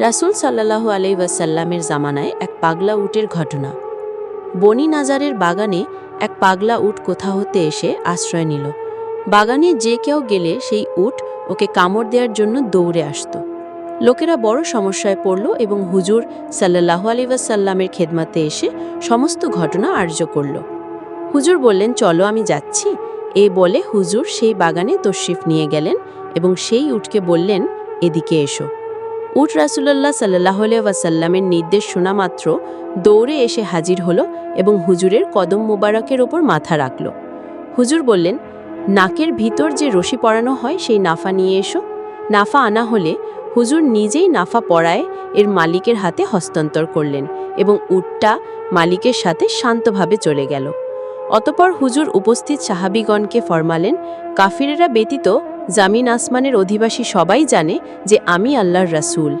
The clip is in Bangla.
রাসূল সাল্লাল্লাহু আলাই ওয়াসাল্লামের জামানায় এক পাগলা উটের ঘটনা। বনি নাজারের বাগানে এক পাগলা উট কোথা হতে এসে আশ্রয় নিল। বাগানে যে কেউ গেলে সেই উট ওকে কামড় দেওয়ার জন্য দৌড়ে আসত। লোকেরা বড় সমস্যায় পড়ল এবং হুজুর সাল্লাল্লাহু আলি খেদমাতে এসে সমস্ত ঘটনা আর্য করল। হুজুর বললেন, চলো, আমি যাচ্ছি। এই বলে হুজুর সেই বাগানে তশরিফ নিয়ে গেলেন এবং সেই উটকে বললেন, এদিকে এসো। উট রাসুলাল্লাহ সাল্লাহ ওয়াসাল্লামের নির্দেশ শোনা মাত্র দৌড়ে এসে হাজির হলো এবং হুজুরের কদম মোবারকের ওপর মাথা রাখল। হুজুর বললেন, নাকের ভিতর যে রশি পরানো হয় সেই নাফা নিয়ে এসো। নাফা আনা হলে হুজুর নিজেই নাফা পড়ায় এর মালিকের হাতে হস্তান্তর করলেন এবং উটটা মালিকের সাথে শান্তভাবে চলে গেল। অতপর হুজুর উপস্থিত সাহাবিগণকে ফরমালেন, কাফিরেরা ব্যতীত জামিন আসমানের অধিবাসী সবাই জানে যে আমি আল্লাহর রাসূল।